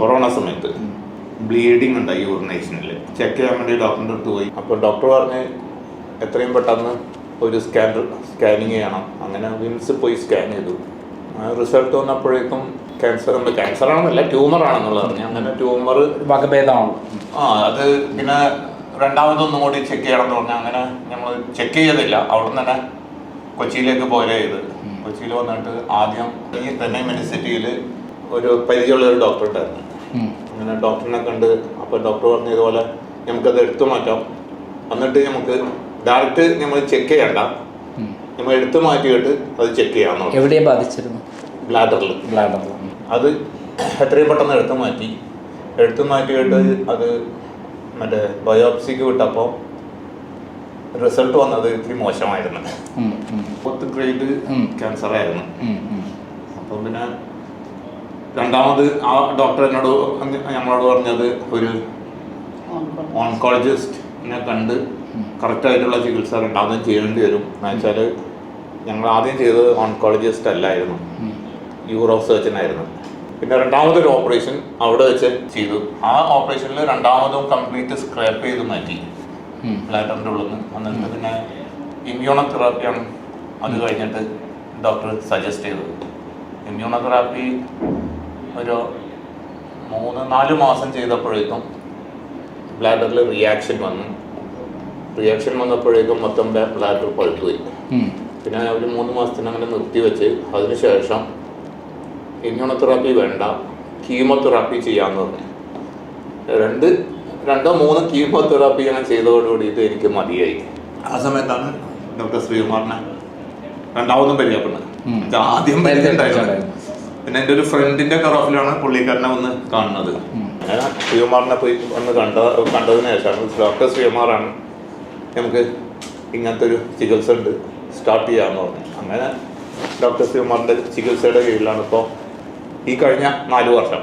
Corona സമയത്ത് bleeding ഉണ്ടായി യൂറിനേഷനിൽ check ചെയ്യാൻ വേണ്ടി ഡോക്ടറിന്റെ അടുത്ത് പോയി. അപ്പോൾ ഡോക്ടർ പറഞ്ഞ് എത്രയും പെട്ടെന്ന് ഒരു സ്കാൻ സ്കാനിങ് ചെയ്യണം. അങ്ങനെ വിംസ് പോയി സ്കാൻ ചെയ്തു. റിസൾട്ട് വന്നപ്പോഴേക്കും ക്യാൻസർ ഉണ്ട് ക്യാൻസർ ആണെന്നല്ല ട്യൂമർ ആണെന്നുള്ളത് പറഞ്ഞു അങ്ങനെ ട്യൂമർ വകഭേദമാണ് ആ അത് പിന്നെ രണ്ടാമതൊന്നും കൂടി ചെക്ക് ചെയ്യണം എന്ന് പറഞ്ഞാൽ അങ്ങനെ നമ്മൾ ചെക്ക് ചെയ്തില്ല അവിടെ നിന്ന് തന്നെ കൊച്ചിയിലേക്ക് പോരെ ചെയ്ത്. കൊച്ചിയിൽ വന്നിട്ട് ആദ്യം ഈ തന്നെ മെഡിസിറ്റിയിൽ ഒരു പരിചയമുള്ള ഒരു ഡോക്ടർ ഉണ്ടായിരുന്നു. അങ്ങനെ ഡോക്ടറിനെ കണ്ട് അപ്പോൾ ഡോക്ടർ പറഞ്ഞ ഇതുപോലെ നമുക്കത് എടുത്തു മാറ്റാം. എന്നിട്ട് നമുക്ക് ഡയറക്റ്റ് നമ്മൾ ചെക്ക് ചെയ്യണ്ട. നമ്മൾ എടുത്തു മാറ്റിയിട്ട് അത് ചെക്ക് ചെയ്യാം ബാധിച്ചിരുന്നു ബ്ലാഡറിൽ അത് എത്രയും പെട്ടെന്ന് എടുത്തു മാറ്റി. എടുത്തു മാറ്റിയിട്ട് അത് മറ്റേ ബയോപ്സിക്ക് വിട്ടപ്പോൾ റിസൾട്ട് വന്നത് ഇത്തിരി മോശമായിരുന്നു. Fourth grade. ക്യാൻസർ ആയിരുന്നു. അപ്പം പിന്നെ രണ്ടാമത് ആ ഡോക്ടർ എന്നോട് നമ്മളോട് പറഞ്ഞത് ഒരു ഓൺകോളജിസ്റ്റിനെ കണ്ട് കറക്റ്റായിട്ടുള്ള ചികിത്സ രണ്ടാമതും ചെയ്യേണ്ടി വരും. എന്നുവെച്ചാൽ ഞങ്ങൾ ആദ്യം ചെയ്തത് ഓൺകോളജിസ്റ്റ് അല്ലായിരുന്നു. യൂറോ സർജൻ ആയിരുന്നു. പിന്നെ രണ്ടാമതൊരു ഓപ്പറേഷൻ അവിടെ വെച്ച് ചെയ്തു. ആ ഓപ്പറേഷനിൽ രണ്ടാമതും കംപ്ലീറ്റ് സ്ക്രാപ്പ് ചെയ്ത് മാറ്റി. ബ്ലാഡറിന്റെ ഉള്ളിൽ നിന്ന് എന്നിട്ട് പിന്നെ ഇമ്മ്യൂണോതെറാപ്പിയാണ് അത് കഴിഞ്ഞിട്ട് ഡോക്ടർ സജസ്റ്റ് ചെയ്തത്. ഇമ്മ്യൂണോതെറാപ്പി ഒരു മൂന്ന് നാല് മാസം ചെയ്തപ്പോഴേക്കും ബ്ലാഡറിൽ റിയാക്ഷൻ വന്നു. റിയാക്ഷൻ വന്നപ്പോഴേക്കും മൊത്തം ബ്ലാഡർ പഴുത്തുപോയി. പിന്നെ ഒരു മൂന്ന് മാസത്തിന് അങ്ങനെ നിർത്തിവെച്ച് അതിനുശേഷം ഇമ്മ്യൂണോതെറാപ്പി വേണ്ട കീമോതെറാപ്പി ചെയ്യാമെന്ന് പറഞ്ഞു. രണ്ട് രണ്ടോ മൂന്നോ കീമോതെറാപ്പി ഞാൻ ചെയ്തതോടുകൂടിയിട്ട് എനിക്ക് മതിയായി. ആ സമയത്താണ് ഡോക്ടർ ശ്രീകുമാറിനെ രണ്ടാമതും പരിചയപ്പെടുന്നത്. ആദ്യം പരിചയം. പിന്നെ എന്റെ ഒരു ഫ്രണ്ടിന്റെ കറോഫിലാണ് പുള്ളിക്കാരനെ വന്ന് കാണുന്നത്. അങ്ങനെ ശ്രീകുമാറിനെ പോയി വന്ന് കണ്ട കണ്ടതിന് ശേഷമാണ് ഡോക്ടർ ശ്രീകുമാറാണ് നമുക്ക് ഇങ്ങനത്തെ ഒരു ചികിത്സ ഉണ്ട് സ്റ്റാർട്ട് ചെയ്യാമെന്ന് പറഞ്ഞു അങ്ങനെ ഡോക്ടർ ശ്രീകുമാറിന്റെ ചികിത്സയുടെ കീഴിലാണ് ഇപ്പോൾ ഈ കഴിഞ്ഞ നാലു വർഷം.